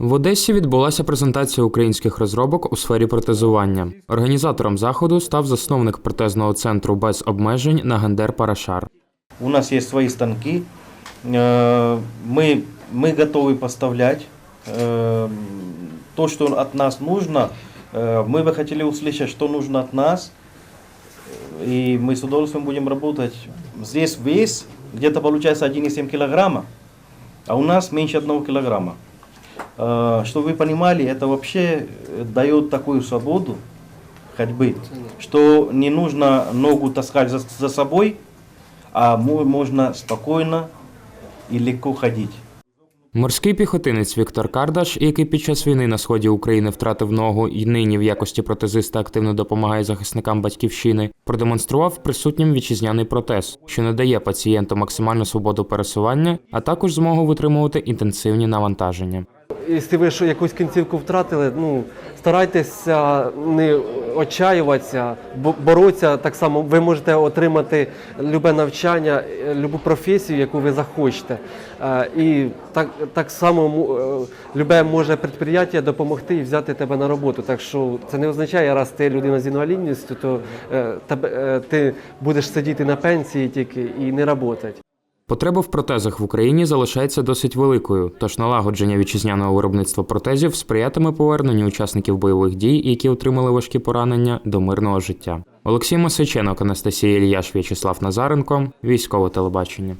В Одесі відбулася презентація українських розробок у сфері протезування. Організатором заходу став засновник протезного центру без обмежень Нагандер Парашар. У нас есть свои станки. Э, Мы, мы готовы поставлять э, то, что от нас нужно. Э, Мы бы хотели услышать, что нужно от нас. И мы с удовольствием будем работать. Здесь вес где-то получается 1,7 килограмма, а у нас меньше 1 килограмма. Э, Чтобы вы понимали, это вообще э, дает такую свободу ходьбы, что не нужно ногу таскать за, за собой, а мо- можно спокойно и легко ходить. Морський піхотинець Віктор Кардаш, який під час війни на сході України втратив ногу і нині в якості протезиста активно допомагає захисникам батьківщини, продемонстрував присутнім вітчизняний протез, що надає пацієнту максимальну свободу пересування, а також змогу витримувати інтенсивні навантаження. Якщо ви що якусь кінцівку втратили, ну старайтеся не отчаюватися, бо- боротися так само. Ви можете отримати любе навчання, е, любу професію, яку ви захочете. Е, І так, так само е, любе може підприємство допомогти і взяти тебе на роботу. Так що це не означає, раз ти людина з інвалідністю, то ти будеш сидіти на пенсії тільки і не працювати. Потреба в протезах в Україні залишається досить великою, тож налагодження вітчизняного виробництва протезів сприятиме поверненню учасників бойових дій, які отримали важкі поранення, до мирного життя. Олексій Масиченок, Анастасія Ільяш, В'ячеслав Назаренко, військове телебачення.